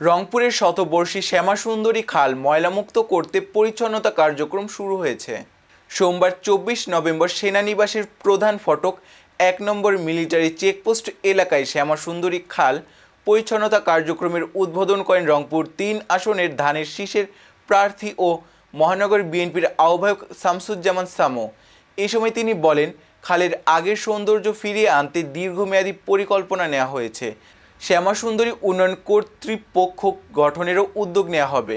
রংপুরের শতবর্ষী শ্যামাসুন্দরী খাল ময়লামুক্ত করতে পরিচ্ছন্নতা কার্যক্রম শুরু হয়েছে। সোমবার চব্বিশ নভেম্বর সেনানিবাসের প্রধান ফটক এক নম্বর মিলিটারি চেকপোস্ট এলাকায় শ্যামাসুন্দরী খাল পরিচ্ছন্নতা কার্যক্রমের উদ্বোধন করেন রংপুর তিন আসনের ধানের শীষের প্রার্থী ও মহানগর বিএনপির আহ্বায়ক শামসুজ্জামান সামো। এই সময় তিনি বলেন, খালের আগের সৌন্দর্য ফিরিয়ে আনতে দীর্ঘমেয়াদী পরিকল্পনা নেওয়া হয়েছে। শ্যামাসুন্দরী উন্নয়ন কর্তৃপক্ষ গঠনেরও উদ্যোগ নেওয়া হবে।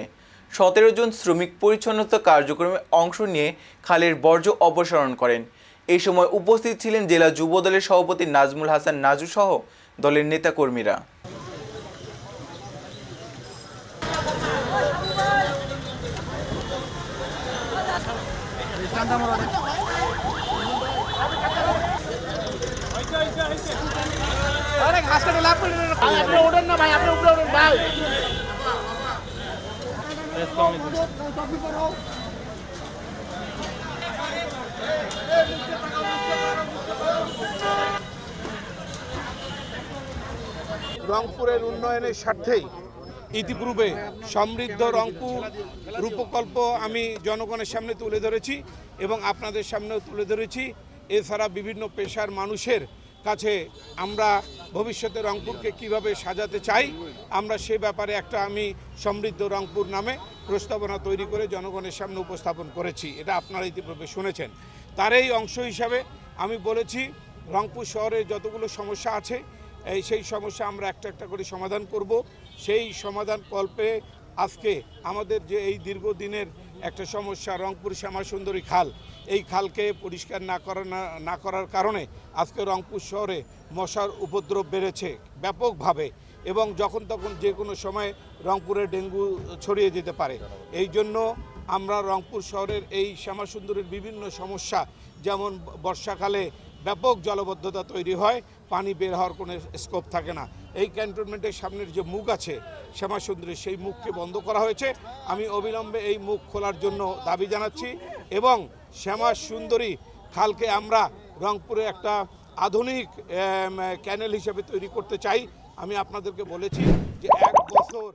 সতেরো জন শ্রমিক পরিচ্ছন্নতা কার্যক্রমে অংশ নিয়ে খালের বর্জ্য অপসারণ করেন। এই সময় উপস্থিত ছিলেন জেলা যুবদলের সভাপতি নাজমুল হাসান নাজু সহ দলের নেতাকর্মীরা। আরে ঘাস কাটে লাভ করে ভাই আপনি ওঠেন না ভাই আপনি উপরে ওঠেন ভাই। রংপুরের উন্নয়নের স্বার্থেই ইতিপূর্বে সমৃদ্ধ রংপুর রূপকল্প আমি জনগণের সামনে তুলে ধরেছি এবং আপনাদের সামনেও তুলে ধরেছি। এছাড়া বিভিন্ন পেশার মানুষের কাছে আমরা ভবিষ্যতে রংপুরকে কীভাবে সাজাতে চাই, আমরা সে ব্যাপারে একটা আমি সমৃদ্ধ রংপুর নামে প্রস্তাবনা তৈরি করে জনগণের সামনে উপস্থাপন করেছি, এটা আপনারা ইতিপূর্বে শুনেছেন। তার এই অংশ হিসাবে আমি বলেছি, রংপুর শহরে যতগুলো সমস্যা আছে, এই সেই সমস্যা আমরা একটা একটা করে সমাধান করব। সেই সমাধান কল্পে আজকে আমাদের যে এই দীর্ঘদিনের একটা সমস্যা, রংপুর শ্যামাসুন্দরী খাল। এই খালকে পরিষ্কার না করা না- করার কারণে আজকে রংপুর শহরে মশার উপদ্রব বেড়েছে ব্যাপকভাবে এবং যখন তখন যে কোনো সময় রংপুরে ডেঙ্গু ছড়িয়ে যেতে পারে। এই জন্য আমরা রংপুর শহরের এই শ্যামাসুন্দরীর বিভিন্ন সমস্যা, যেমন বর্ষাকালে ব্যাপক জলবদ্ধতা তৈরি হয় পানি বের হওয়ার কোনো স্কোপ থাকে না। এই ক্যান্টনমেন্টের সামনের যে মুখ আছে, শ্যামাসুন্দরী, সেই মুখকে বন্ধ করা হয়েছে। আমি অবিলম্বে এই মুখ খোলার জন্য দাবি জানাচ্ছি এবং শ্যামা সুন্দরী খালকে আমরা রংপুরে একটা আধুনিক ক্যানেল হিসেবে তৈরি করতে চাই। আমি আপনাদেরকে বলেছি যে এক বছর